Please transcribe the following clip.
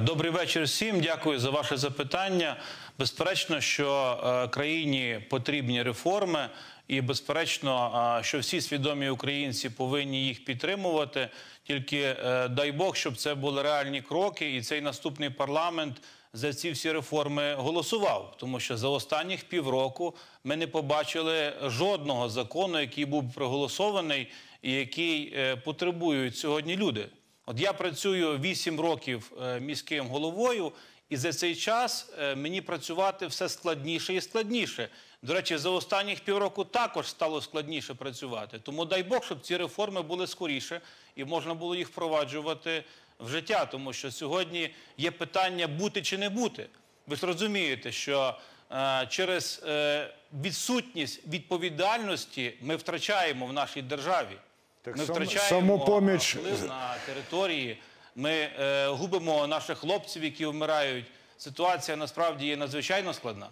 Добрий вечір всім. Дякую за ваше запитання. Безперечно, що е, країні потрібні реформи, і безперечно, е, що всі свідомі українці повинні їх підтримувати. Тільки е, дай Бог, щоб це були реальні кроки, і цей наступний парламент за ці всі реформи голосував. Тому що за останніх півроку ми не побачили жодного закону, який був проголосований і який потребують сьогодні люди. От я працюю 8 років е, міським головою, і за цей час е, мені працювати все складніше і складніше. До речі, за останніх півроку також стало складніше працювати. Тому дай Бог, щоб ці реформи були скоріше і можна було їх впроваджувати в життя. Тому що сьогодні є питання бути чи не бути. Ви ж розумієте, що е, через відсутність відповідальності ми втрачаємо в нашій державі. Так ми сам- втрачаємо самопоміч- вплив на території. Ми е, губимо наших хлопців, які вмирають. Ситуація насправді є надзвичайно складна.